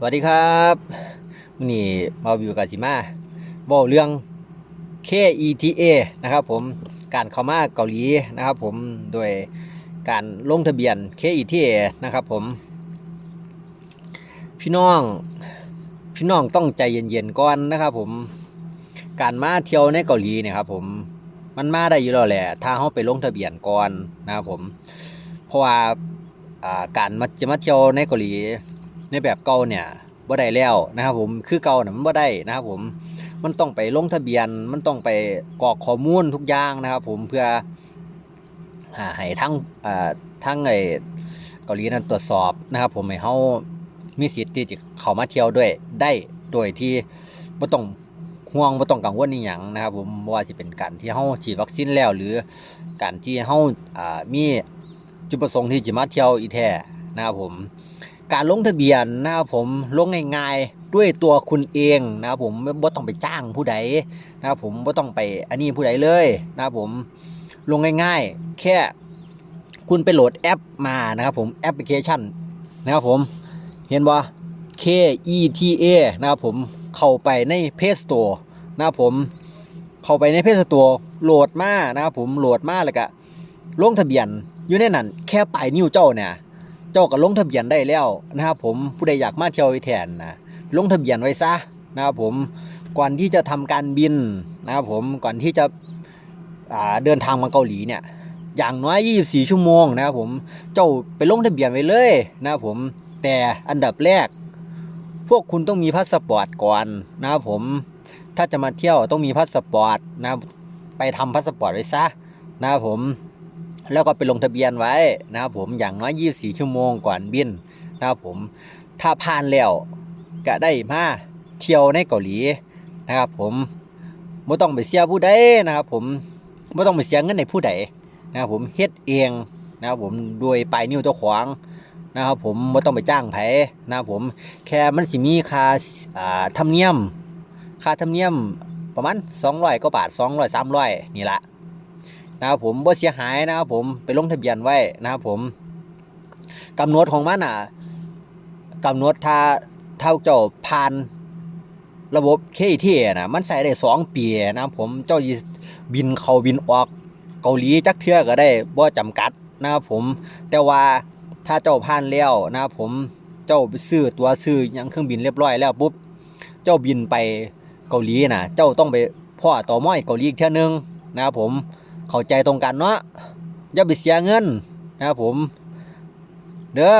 สวัสดีครับวันนี้มาวิวกาซิมาบอกเรื่อง KETA นะครับผมการเข้ามาเกาหลีนะครับผมโดยการลงทะเบียน KETA นะครับผม พี่น้องพี่น้องต้องใจเย็นๆก่อนนะครับผมการมาเที่ยวในเกาหลีเนี่ยครับผมมันมาได้อยู่แล้วแหละถ้าเขาไปลงทะเบียนก่อนนะครับผม เพราะว่าอ่าการมาจะมาเที่ยวในเกาหลี ในแบบเก่าเนี่ยบ่ได้แล้วนะครับผมคือเก่าน่ะมันบ่ได้นะครับผมมันต้องไปลงทะเบียนมันต้องไปกรอกข้อมูลทุกอย่างนะครับ ผมเพื่ออ่าให้ทั้งทั้งไอ้เกาหลีนั้นตรวจสอบนะครับ ผมให้เฮามีสิทธิ์ที่จะเข้ามาเที่ยวด้วยได้โดยที่บ่ต้องห่วงบ่ต้องกังวลอีหยังนะครับ ผมว่าสิเป็นการที่เฮาฉีดวัคซีนแล้ว หรือการที่เฮาอ่ามีจุดประสงค์ที่จะมาเที่ยวอีแท้นะครับผม การลงทะเบียนนะครับผมลงง่ายๆด้วยตัวคุณเองนะครับผมไม่ต้องไปจ้างผู้ใดนะครับผมบ่ต้องไปอันนี้ผู้ใดเลยนะครับผมลงง่ายๆ แค่คุณไปโหลดแอปมานะครับผมแอปพลิเคชันนะครับผมเห็นบ่ K E T A นะครับผมเข้าไปใน Play Store นะครับผมเข้าไปใน Play Store โหลดมานะครับผมโหลดมาแล้วก็ลงทะเบียนอยู่ในนั้นแค่ปลายนิ้วเจ้าเนี่ย จ้าก็ลงทะเบียนได้แล้วนะครับผมผู้ใดอยากมาเที่ยวอีแทนนะลงทะเบียนไว้ซะนะครับผมก่อนที่จะทำการบินนะครับผมก่อนที่จะเดินทางมาเกาหลีเนี่ยอย่างน้อย 24 ชั่วโมงนะครับผมเจ้าไปลงทะเบียนไว้เลยนะครับผมแต่อันดับแรก พวกคุณต้องมีพาสปอร์ตก่อนนะครับผมถ้าจะมาเที่ยวต้องมีพาสปอร์ตนะไปทำพาสปอร์ตไว้ซะนะครับผม แล้วก็ไปลงทะเบียนไว้นะครับผมอย่างน้อย 24 ชั่วโมงก่อนบินนะครับผมถ้าผ่านแล้วก็ได้มาเที่ยวในเกาหลีนะครับผมไม่ต้องไปเสียผู้ใดนะครับผมไม่ต้องไปเสียเงินในผู้ใดนะครับผมเฮ็ดเองนะครับผมโดยปลายนิ้วเจ้าของนะครับผมไม่ต้องไปจ้างไผนะครับผมแค่มันสิมีค่าอ่าธรรมเนียม ค่าธรรมเนียมประมาณ200กว่าบาท200 300นี่ละ นะครับผมบ่เสียหายนะครับผมไปลงทะเบียนไว้นะครับผมกำหนดของมันอะกำหนดถ้าเท่าเจ้าผ่านระบบ KT นะมันใส่ได้สองปีนะครับผมเจ้าบินเข้าบินออกเกาหลีจักเทื่อก็ได้บ่จำกัดนะครับผม แต่ว่าถ้าเจ้าผ่านแล้วนะครับผมเจ้าไปซื้อตัวซื้อยังเครื่องบินเรียบร้อยแล้วปุ๊บเจ้าบินไปเกาหลีนะเจ้าต้องไปพ่อต่อม้อยเกาหลีอีกเทื่อนึงนะครับผม เข้าใจตรงกันเนาะอย่าไปเสียเงินนะครับผม เด้อ